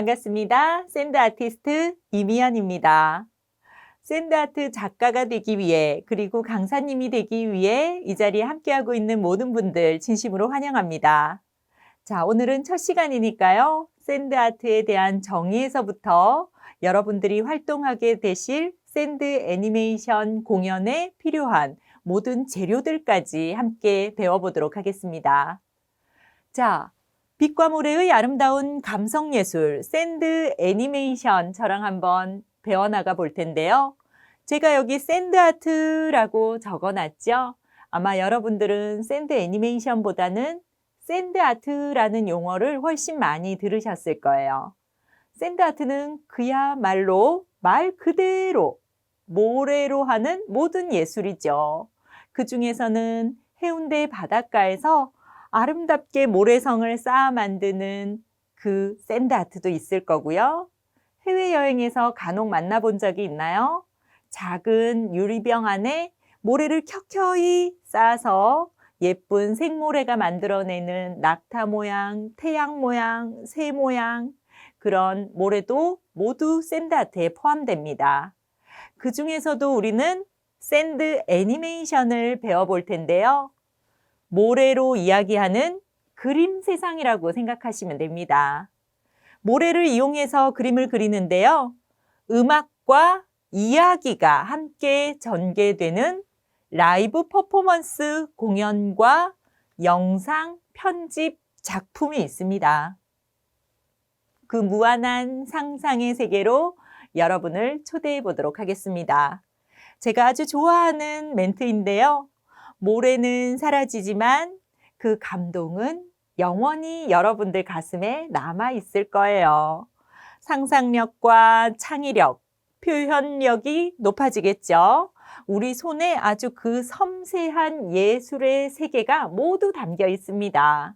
반갑습니다. 샌드 아티스트 이미연입니다. 샌드 아트 작가가 되기 위해 그리고 강사님이 되기 위해 이 자리에 함께하고 있는 모든 분들 진심으로 환영합니다. 자, 오늘은 첫 시간이니까요. 샌드 아트에 대한 정의에서부터 여러분들이 활동하게 되실 샌드 애니메이션 공연에 필요한 모든 재료들까지 함께 배워보도록 하겠습니다. 자, 빛과 모래의 아름다운 감성 예술, 샌드 애니메이션 저랑 한번 배워나가 볼 텐데요. 제가 여기 샌드 아트라고 적어놨죠. 아마 여러분들은 샌드 애니메이션보다는 샌드 아트라는 용어를 훨씬 많이 들으셨을 거예요. 샌드 아트는 그야말로 말 그대로 모래로 하는 모든 예술이죠. 그 중에서는 해운대 바닷가에서 아름답게 모래성을 쌓아 만드는 그 샌드 아트도 있을 거고요. 해외여행에서 간혹 만나본 적이 있나요? 작은 유리병 안에 모래를 켜켜이 쌓아서 예쁜 생모래가 만들어내는 낙타 모양, 태양 모양, 새 모양, 그런 모래도 모두 샌드 아트에 포함됩니다. 그 중에서도 우리는 샌드 애니메이션을 배워볼 텐데요. 모래로 이야기하는 그림 세상이라고 생각하시면 됩니다. 모래를 이용해서 그림을 그리는데요. 음악과 이야기가 함께 전개되는 라이브 퍼포먼스 공연과 영상 편집 작품이 있습니다. 그 무한한 상상의 세계로 여러분을 초대해 보도록 하겠습니다. 제가 아주 좋아하는 멘트인데요. 모래는 사라지지만 그 감동은 영원히 여러분들 가슴에 남아 있을 거예요. 상상력과 창의력, 표현력이 높아지겠죠. 우리 손에 아주 그 섬세한 예술의 세계가 모두 담겨 있습니다.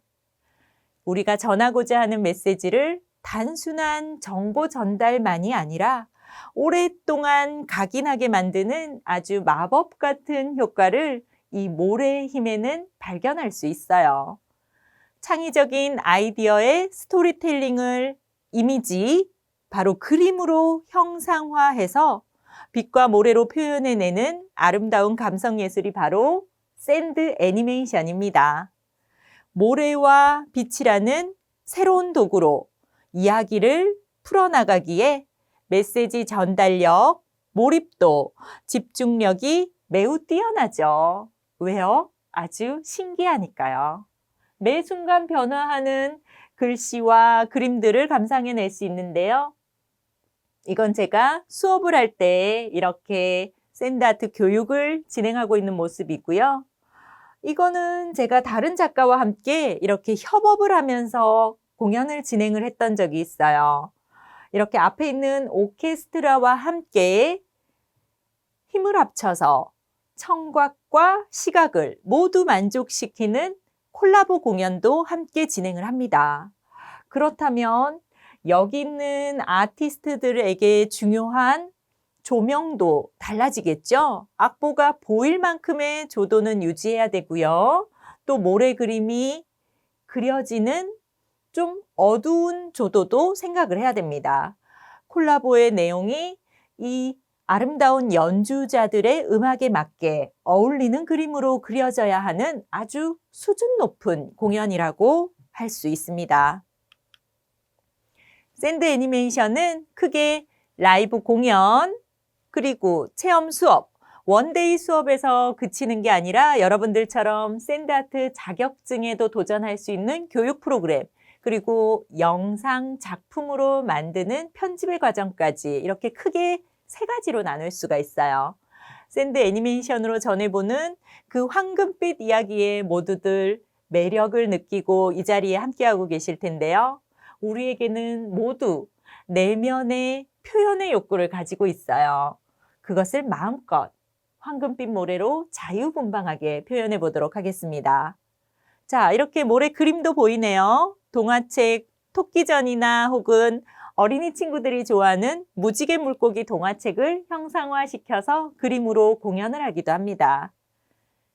우리가 전하고자 하는 메시지를 단순한 정보 전달만이 아니라 오랫동안 각인하게 만드는 아주 마법 같은 효과를 이 모래의 힘에는 발견할 수 있어요. 창의적인 아이디어의 스토리텔링을 이미지, 바로 그림으로 형상화해서 빛과 모래로 표현해내는 아름다운 감성 예술이 바로 샌드 애니메이션입니다. 모래와 빛이라는 새로운 도구로 이야기를 풀어나가기에 메시지 전달력, 몰입도, 집중력이 매우 뛰어나죠. 왜요? 아주 신기하니까요. 매 순간 변화하는 글씨와 그림들을 감상해낼 수 있는데요. 이건 제가 수업을 할 때 이렇게 샌드아트 교육을 진행하고 있는 모습이고요. 이거는 제가 다른 작가와 함께 이렇게 협업을 하면서 공연을 진행을 했던 적이 있어요. 이렇게 앞에 있는 오케스트라와 함께 힘을 합쳐서 청각 과 시각을 모두 만족시키는 콜라보 공연도 함께 진행을 합니다. 그렇다면 여기 있는 아티스트들에게 중요한 조명도 달라지겠죠? 악보가 보일 만큼의 조도는 유지해야 되고요. 또 모래 그림이 그려지는 좀 어두운 조도도 생각을 해야 됩니다. 콜라보의 내용이 이 아름다운 연주자들의 음악에 맞게 어울리는 그림으로 그려져야 하는 아주 수준 높은 공연이라고 할 수 있습니다. 샌드 애니메이션은 크게 라이브 공연, 그리고 체험 수업, 원데이 수업에서 그치는 게 아니라 여러분들처럼 샌드아트 자격증에도 도전할 수 있는 교육 프로그램, 그리고 영상 작품으로 만드는 편집의 과정까지 이렇게 크게 세 가지로 나눌 수가 있어요. 샌드 애니메이션으로 전해보는 그 황금빛 이야기에 모두들 매력을 느끼고 이 자리에 함께하고 계실 텐데요. 우리에게는 모두 내면의 표현의 욕구를 가지고 있어요. 그것을 마음껏 황금빛 모래로 자유분방하게 표현해 보도록 하겠습니다. 자, 이렇게 모래 그림도 보이네요. 동화책, 토끼전이나 혹은 어린이 친구들이 좋아하는 무지개 물고기 동화책을 형상화시켜서 그림으로 공연을 하기도 합니다.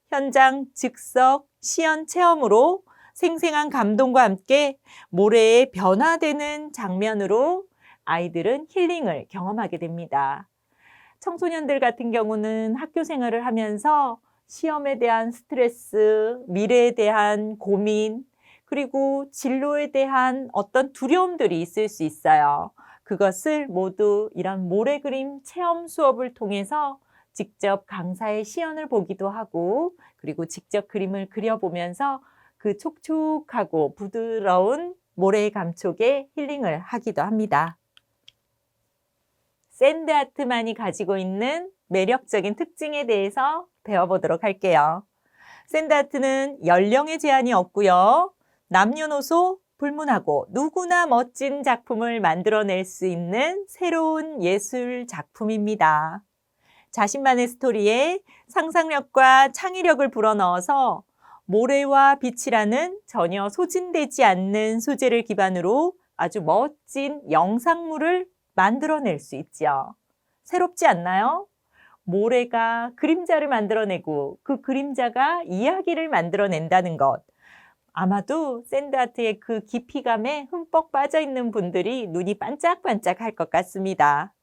현장 즉석 시연 체험으로 생생한 감동과 함께 모래에 변화되는 장면으로 아이들은 힐링을 경험하게 됩니다. 청소년들 같은 경우는 학교 생활을 하면서 시험에 대한 스트레스, 미래에 대한 고민, 그리고 진로에 대한 어떤 두려움들이 있을 수 있어요. 그것을 모두 이런 모래 그림 체험 수업을 통해서 직접 강사의 시연을 보기도 하고, 그리고 직접 그림을 그려보면서 그 촉촉하고 부드러운 모래의 감촉에 힐링을 하기도 합니다. 샌드아트만이 가지고 있는 매력적인 특징에 대해서 배워보도록 할게요. 샌드아트는 연령의 제한이 없고요. 남녀노소 불문하고 누구나 멋진 작품을 만들어낼 수 있는 새로운 예술 작품입니다. 자신만의 스토리에 상상력과 창의력을 불어넣어서 모래와 빛이라는 전혀 소진되지 않는 소재를 기반으로 아주 멋진 영상물을 만들어낼 수 있죠. 새롭지 않나요? 모래가 그림자를 만들어내고 그 그림자가 이야기를 만들어낸다는 것. 아마도 샌드아트의 그 깊이감에 흠뻑 빠져 있는 분들이 눈이 반짝반짝 할 것 같습니다.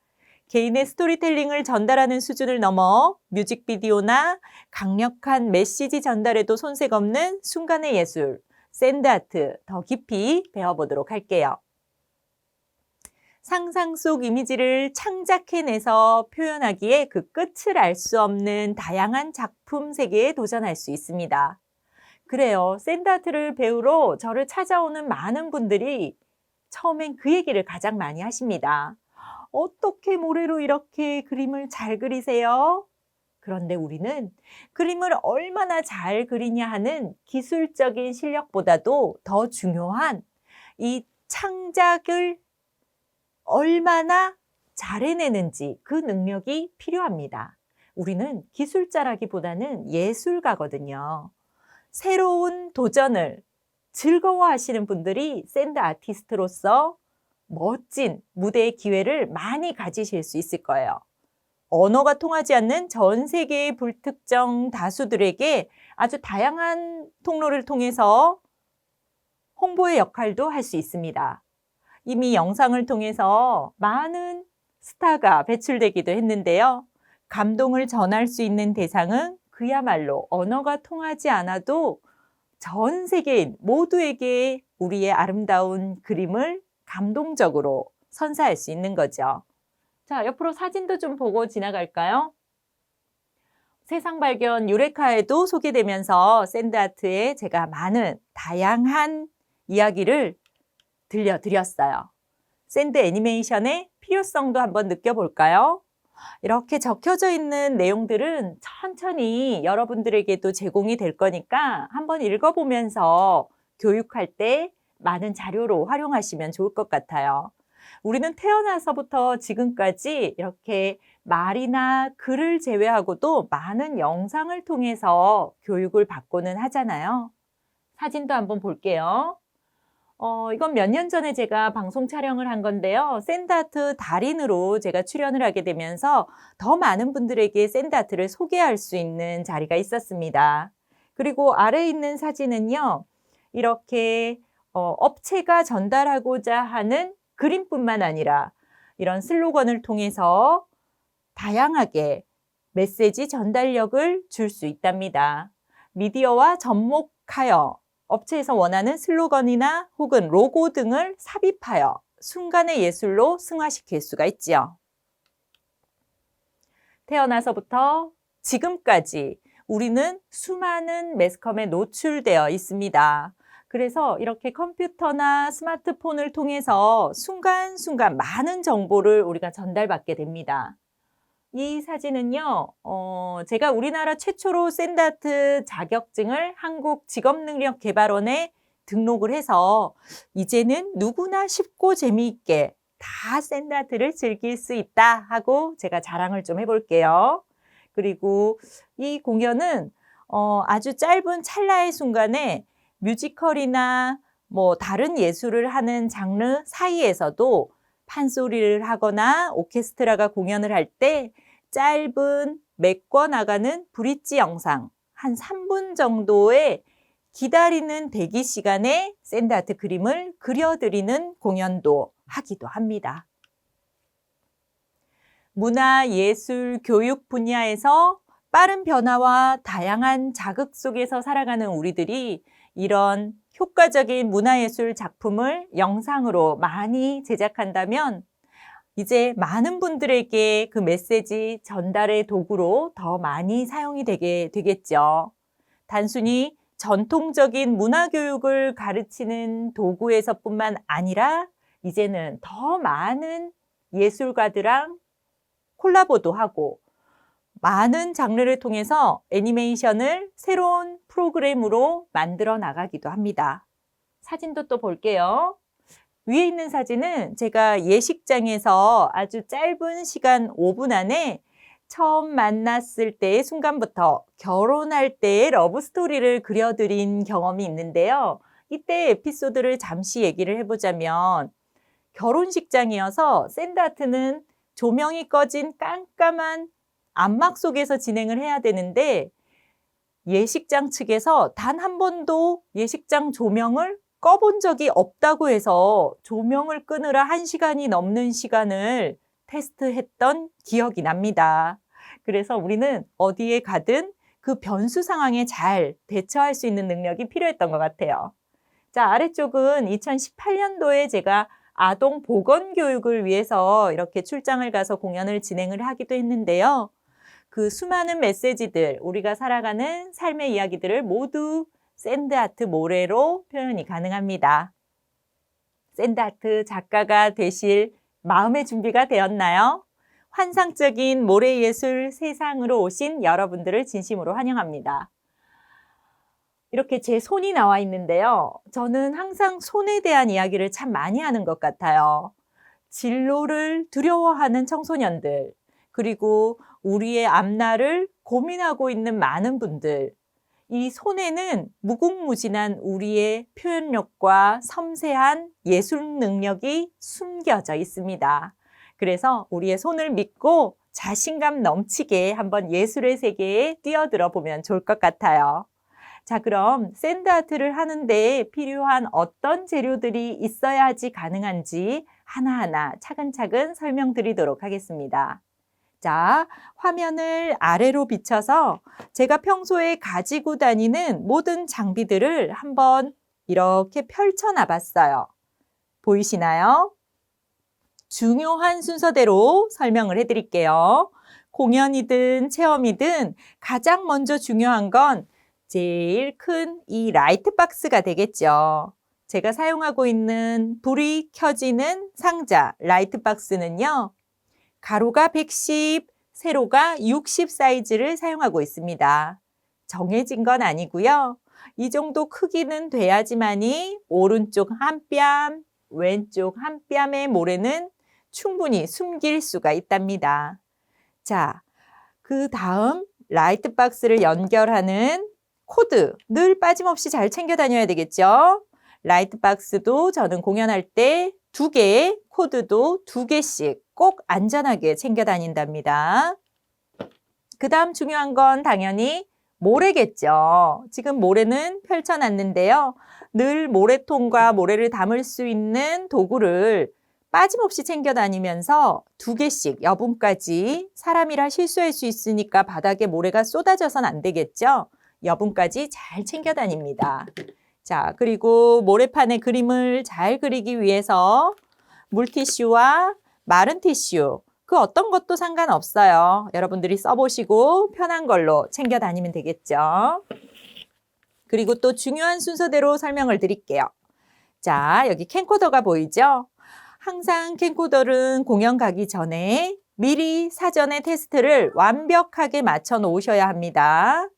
개인의 스토리텔링을 전달하는 수준을 넘어 뮤직비디오나 강력한 메시지 전달에도 손색 없는 순간의 예술, 샌드아트 더 깊이 배워보도록 할게요. 상상 속 이미지를 창작해내서 표현하기에 그 끝을 알 수 없는 다양한 작품 세계에 도전할 수 있습니다. 그래요. 샌드아트를 배우러 저를 찾아오는 많은 분들이 처음엔 그 얘기를 가장 많이 하십니다. 어떻게 모래로 이렇게 그림을 잘 그리세요? 그런데 우리는 그림을 얼마나 잘 그리냐 하는 기술적인 실력보다도 더 중요한 이 창작을 얼마나 잘 해내는지 그 능력이 필요합니다. 우리는 기술자라기보다는 예술가거든요. 새로운 도전을 즐거워하시는 분들이 샌드 아티스트로서 멋진 무대의 기회를 많이 가지실 수 있을 거예요. 언어가 통하지 않는 전 세계의 불특정 다수들에게 아주 다양한 통로를 통해서 홍보의 역할도 할 수 있습니다. 이미 영상을 통해서 많은 스타가 배출되기도 했는데요. 감동을 전할 수 있는 대상은 그야말로 언어가 통하지 않아도 전 세계인 모두에게 우리의 아름다운 그림을 감동적으로 선사할 수 있는 거죠. 자, 옆으로 사진도 좀 보고 지나갈까요? 세상 발견 유레카에도 소개되면서 샌드아트에 제가 많은 다양한 이야기를 들려드렸어요. 샌드 애니메이션의 필요성도 한번 느껴볼까요? 이렇게 적혀져 있는 내용들은 천천히 여러분들에게도 제공이 될 거니까 한번 읽어보면서 교육할 때 많은 자료로 활용하시면 좋을 것 같아요. 우리는 태어나서부터 지금까지 이렇게 말이나 글을 제외하고도 많은 영상을 통해서 교육을 받고는 하잖아요. 사진도 한번 볼게요. 어, 이건 몇 년 전에 제가 방송 촬영을 한 건데요. 샌드아트 달인으로 제가 출연을 하게 되면서 더 많은 분들에게 샌드아트를 소개할 수 있는 자리가 있었습니다. 그리고 아래에 있는 사진은요. 이렇게 어, 업체가 전달하고자 하는 그림뿐만 아니라 이런 슬로건을 통해서 다양하게 메시지 전달력을 줄 수 있답니다. 미디어와 접목하여 업체에서 원하는 슬로건이나 혹은 로고 등을 삽입하여 순간의 예술로 승화시킬 수가 있지요. 태어나서부터 지금까지 우리는 수많은 매스컴에 노출되어 있습니다. 그래서 이렇게 컴퓨터나 스마트폰을 통해서 순간순간 많은 정보를 우리가 전달받게 됩니다. 이 사진은요, 어, 제가 우리나라 최초로 샌드아트 자격증을 한국직업능력개발원에 등록을 해서 이제는 누구나 쉽고 재미있게 다 샌드아트를 즐길 수 있다 하고 제가 자랑을 좀 해볼게요. 그리고 이 공연은 어, 아주 짧은 찰나의 순간에 뮤지컬이나 뭐 다른 예술을 하는 장르 사이에서도 판소리를 하거나 오케스트라가 공연을 할때 짧은 메꿔 나가는 브릿지 영상 한 3분 정도의 기다리는 대기 시간에 샌드아트 그림을 그려드리는 공연도 하기도 합니다. 문화, 예술, 교육 분야에서 빠른 변화와 다양한 자극 속에서 살아가는 우리들이 이런 효과적인 문화예술 작품을 영상으로 많이 제작한다면 이제 많은 분들에게 그 메시지 전달의 도구로 더 많이 사용이 되게 되겠죠. 단순히 전통적인 문화교육을 가르치는 도구에서뿐만 아니라 이제는 더 많은 예술가들랑 콜라보도 하고 많은 장르를 통해서 애니메이션을 새로운 프로그램으로 만들어 나가기도 합니다. 사진도 또 볼게요. 위에 있는 사진은 제가 예식장에서 아주 짧은 시간 5분 안에 처음 만났을 때의 순간부터 결혼할 때의 러브 스토리를 그려드린 경험이 있는데요. 이때 에피소드를 잠시 얘기를 해보자면 결혼식장이어서 샌드아트는 조명이 꺼진 깜깜한 안막 속에서 진행을 해야 되는데 예식장 측에서 단 한 번도 예식장 조명을 꺼본 적이 없다고 해서 조명을 끄느라 한 시간이 넘는 시간을 테스트했던 기억이 납니다. 그래서 우리는 어디에 가든 그 변수 상황에 잘 대처할 수 있는 능력이 필요했던 것 같아요. 자, 아래쪽은 2018년도에 제가 아동 보건 교육을 위해서 이렇게 출장을 가서 공연을 진행을 하기도 했는데요. 그 수많은 메시지들, 우리가 살아가는 삶의 이야기들을 모두 샌드아트 모래로 표현이 가능합니다. 샌드아트 작가가 되실 마음의 준비가 되었나요? 환상적인 모래 예술 세상으로 오신 여러분들을 진심으로 환영합니다. 이렇게 제 손이 나와 있는데요. 저는 항상 손에 대한 이야기를 참 많이 하는 것 같아요. 진로를 두려워하는 청소년들, 그리고 우리의 앞날을 고민하고 있는 많은 분들, 이 손에는 무궁무진한 우리의 표현력과 섬세한 예술 능력이 숨겨져 있습니다. 그래서 우리의 손을 믿고 자신감 넘치게 한번 예술의 세계에 뛰어들어 보면 좋을 것 같아요. 자, 그럼 샌드아트를 하는데 필요한 어떤 재료들이 있어야지 가능한지 하나하나 차근차근 설명드리도록 하겠습니다. 자, 화면을 아래로 비춰서 제가 평소에 가지고 다니는 모든 장비들을 한번 이렇게 펼쳐놔 봤어요. 보이시나요? 중요한 순서대로 설명을 해드릴게요. 공연이든 체험이든 가장 먼저 중요한 건 제일 큰 이 라이트 박스가 되겠죠. 제가 사용하고 있는 불이 켜지는 상자 라이트 박스는요. 가로가 110, 세로가 60 사이즈를 사용하고 있습니다. 정해진 건 아니고요. 이 정도 크기는 돼야지만이 오른쪽 한 뺨, 왼쪽 한 뺨의 모래는 충분히 숨길 수가 있답니다. 자, 그 다음 라이트 박스를 연결하는 코드 늘 빠짐없이 잘 챙겨 다녀야 되겠죠? 라이트 박스도 저는 공연할 때 두 개, 코드도 두 개씩 꼭 안전하게 챙겨 다닌답니다. 그 다음 중요한 건 당연히 모래겠죠. 지금 모래는 펼쳐놨는데요. 늘 모래통과 모래를 담을 수 있는 도구를 빠짐없이 챙겨 다니면서 두 개씩 여분까지 사람이라 실수할 수 있으니까 바닥에 모래가 쏟아져선 안 되겠죠. 여분까지 잘 챙겨 다닙니다. 자, 그리고 모래판에 그림을 잘 그리기 위해서 물티슈와 마른 티슈, 그 어떤 것도 상관없어요. 여러분들이 써보시고 편한 걸로 챙겨 다니면 되겠죠. 그리고 또 중요한 순서대로 설명을 드릴게요. 자, 여기 캠코더가 보이죠? 항상 캠코더는 공연 가기 전에 미리 사전에 테스트를 완벽하게 맞춰 놓으셔야 합니다.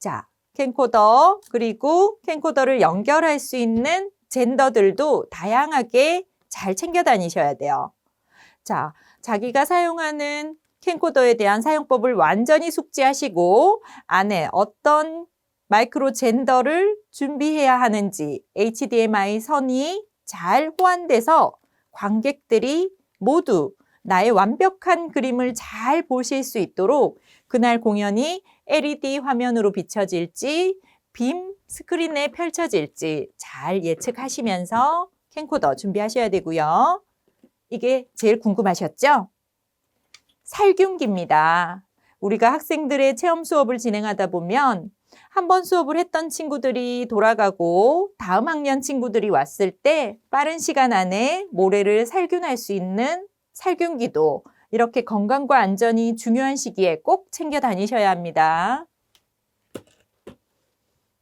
자, 캠코더 그리고 캠코더를 연결할 수 있는 젠더들도 다양하게 잘 챙겨 다니셔야 돼요. 자, 자기가 사용하는 캠코더에 대한 사용법을 완전히 숙지하시고 안에 어떤 마이크로 젠더를 준비해야 하는지 HDMI 선이 잘 호환돼서 관객들이 모두 나의 완벽한 그림을 잘 보실 수 있도록 그날 공연이 LED 화면으로 비춰질지 빔 스크린에 펼쳐질지 잘 예측하시면서 캠코더 준비하셔야 되고요. 이게 제일 궁금하셨죠? 살균기입니다. 우리가 학생들의 체험 수업을 진행하다 보면 한 번 수업을 했던 친구들이 돌아가고 다음 학년 친구들이 왔을 때 빠른 시간 안에 모래를 살균할 수 있는 살균기도 이렇게 건강과 안전이 중요한 시기에 꼭 챙겨 다니셔야 합니다.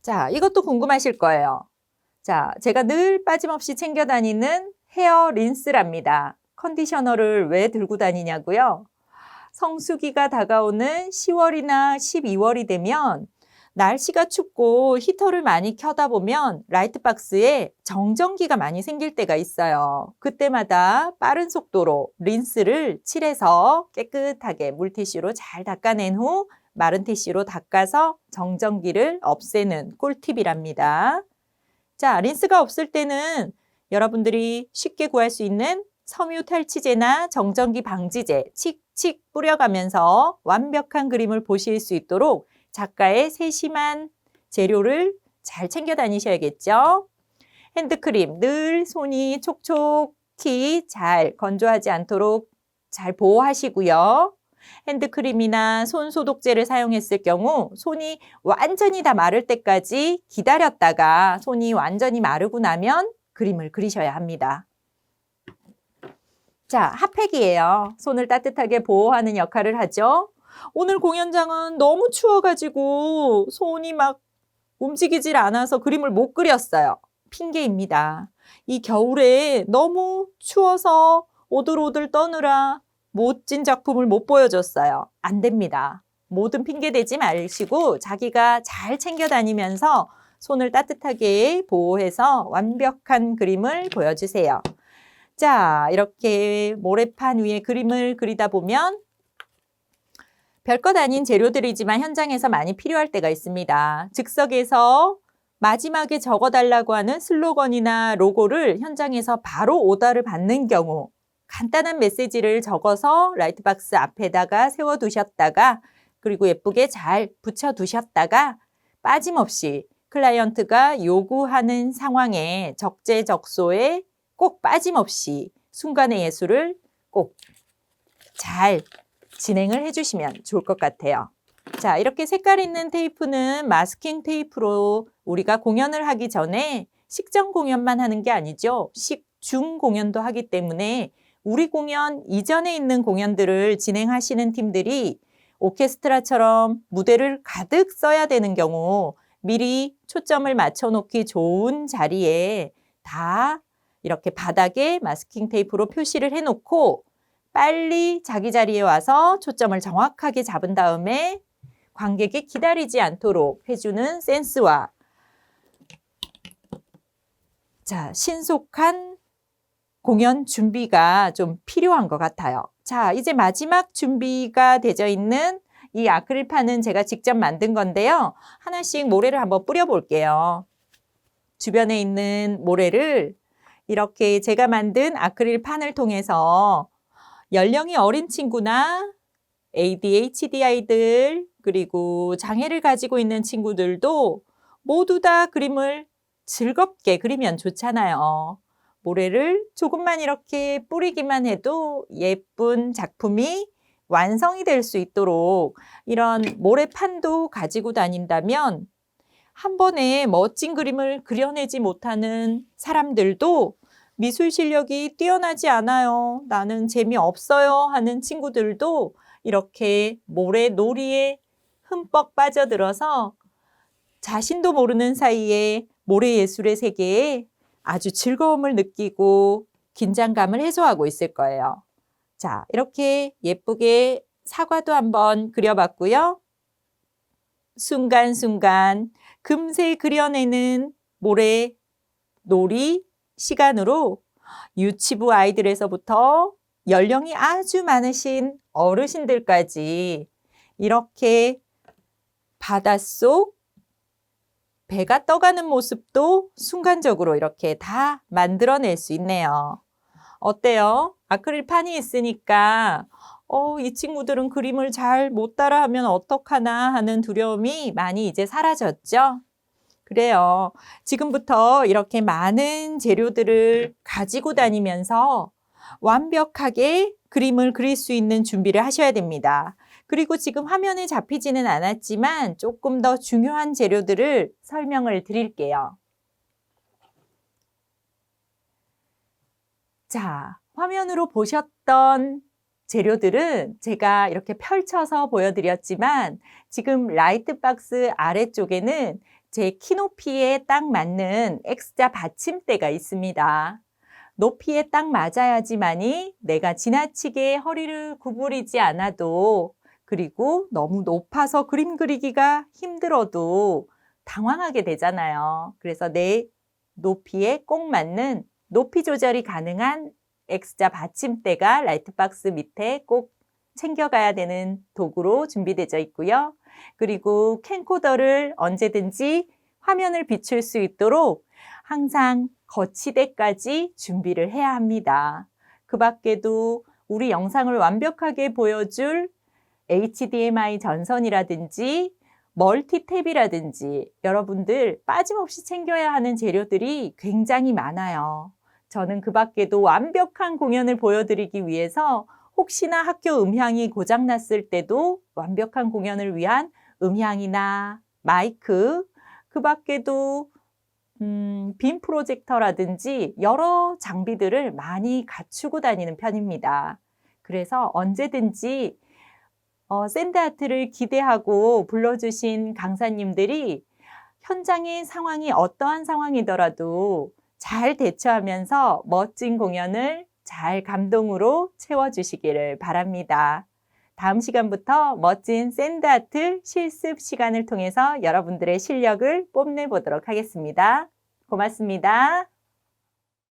자, 이것도 궁금하실 거예요. 자, 제가 늘 빠짐없이 챙겨 다니는 헤어 린스랍니다. 컨디셔너를 왜 들고 다니냐고요? 성수기가 다가오는 10월이나 12월이 되면 날씨가 춥고 히터를 많이 켜다 보면 라이트박스에 정전기가 많이 생길 때가 있어요. 그때마다 빠른 속도로 린스를 칠해서 깨끗하게 물티슈로 잘 닦아낸 후 마른 티슈로 닦아서 정전기를 없애는 꿀팁이랍니다. 자, 린스가 없을 때는 여러분들이 쉽게 구할 수 있는 섬유 탈취제나 정전기 방지제 칙칙 뿌려가면서 완벽한 그림을 보실 수 있도록 작가의 세심한 재료를 잘 챙겨 다니셔야겠죠. 핸드크림 늘 손이 촉촉히 잘 건조하지 않도록 잘 보호하시고요. 핸드크림이나 손 소독제를 사용했을 경우 손이 완전히 다 마를 때까지 기다렸다가 손이 완전히 마르고 나면 그림을 그리셔야 합니다. 자, 핫팩이에요. 손을 따뜻하게 보호하는 역할을 하죠. 오늘 공연장은 너무 추워가지고 손이 막 움직이질 않아서 그림을 못 그렸어요. 핑계입니다. 이 겨울에 너무 추워서 오들오들 떠느라 멋진 작품을 못 보여줬어요. 안 됩니다. 모든 핑계 대지 마시고 자기가 잘 챙겨 다니면서 손을 따뜻하게 보호해서 완벽한 그림을 보여주세요. 자, 이렇게 모래판 위에 그림을 그리다 보면 별것 아닌 재료들이지만 현장에서 많이 필요할 때가 있습니다. 즉석에서 마지막에 적어달라고 하는 슬로건이나 로고를 현장에서 바로 오더를 받는 경우 간단한 메시지를 적어서 라이트박스 앞에다가 세워두셨다가 그리고 예쁘게 잘 붙여두셨다가 빠짐없이 클라이언트가 요구하는 상황에 적재적소에 꼭 빠짐없이 순간의 예술을 꼭 잘 진행을 해주시면 좋을 것 같아요. 자, 이렇게 색깔 있는 테이프는 마스킹 테이프로 우리가 공연을 하기 전에 식전 공연만 하는 게 아니죠. 식중 공연도 하기 때문에 우리 공연 이전에 있는 공연들을 진행하시는 팀들이 오케스트라처럼 무대를 가득 써야 되는 경우 미리 초점을 맞춰놓기 좋은 자리에 다 이렇게 바닥에 마스킹 테이프로 표시를 해놓고 빨리 자기 자리에 와서 초점을 정확하게 잡은 다음에 관객이 기다리지 않도록 해주는 센스와 자, 신속한 공연 준비가 좀 필요한 것 같아요. 자, 이제 마지막 준비가 되어 있는 이 아크릴판은 제가 직접 만든 건데요. 하나씩 모래를 한번 뿌려볼게요. 주변에 있는 모래를 이렇게 제가 만든 아크릴판을 통해서 연령이 어린 친구나 ADHD 아이들 그리고 장애를 가지고 있는 친구들도 모두 다 그림을 즐겁게 그리면 좋잖아요. 모래를 조금만 이렇게 뿌리기만 해도 예쁜 작품이 완성이 될 수 있도록 이런 모래판도 가지고 다닌다면 한 번에 멋진 그림을 그려내지 못하는 사람들도 미술 실력이 뛰어나지 않아요. 나는 재미없어요. 하는 친구들도 이렇게 모래 놀이에 흠뻑 빠져들어서 자신도 모르는 사이에 모래 예술의 세계에 아주 즐거움을 느끼고 긴장감을 해소하고 있을 거예요. 자, 이렇게 예쁘게 사과도 한번 그려봤고요. 순간순간 금세 그려내는 모래 놀이 시간으로 유치부 아이들에서부터 연령이 아주 많으신 어르신들까지 이렇게 바닷속 배가 떠가는 모습도 순간적으로 이렇게 다 만들어낼 수 있네요. 어때요? 아크릴판이 있으니까 어, 이 친구들은 그림을 잘 못 따라하면 어떡하나 하는 두려움이 많이 이제 사라졌죠? 그래요. 지금부터 이렇게 많은 재료들을 가지고 다니면서 완벽하게 그림을 그릴 수 있는 준비를 하셔야 됩니다. 그리고 지금 화면에 잡히지는 않았지만 조금 더 중요한 재료들을 설명을 드릴게요. 자, 화면으로 보셨던 재료들은 제가 이렇게 펼쳐서 보여드렸지만 지금 라이트 박스 아래쪽에는 제 키높이에 딱 맞는 X자 받침대가 있습니다. 높이에 딱 맞아야지만이 내가 지나치게 허리를 구부리지 않아도 그리고 너무 높아서 그림 그리기가 힘들어도 당황하게 되잖아요. 그래서 내 높이에 꼭 맞는 높이 조절이 가능한 X자 받침대가 라이트박스 밑에 꼭 챙겨가야 되는 도구로 준비되어 있고요. 그리고 캠코더를 언제든지 화면을 비출 수 있도록 항상 거치대까지 준비를 해야 합니다. 그 밖에도 우리 영상을 완벽하게 보여줄 HDMI 전선이라든지 멀티탭이라든지 여러분들 빠짐없이 챙겨야 하는 재료들이 굉장히 많아요. 저는 그 밖에도 완벽한 공연을 보여드리기 위해서 혹시나 학교 음향이 고장났을 때도 완벽한 공연을 위한 음향이나 마이크, 그 밖에도 음, 빔 프로젝터라든지 여러 장비들을 많이 갖추고 다니는 편입니다. 그래서 언제든지 어, 샌드아트를 기대하고 불러주신 강사님들이 현장의 상황이 어떠한 상황이더라도 잘 대처하면서 멋진 공연을 잘 감동으로 채워주시기를 바랍니다. 다음 시간부터 멋진 샌드아트 실습 시간을 통해서 여러분들의 실력을 뽐내보도록 하겠습니다. 고맙습니다.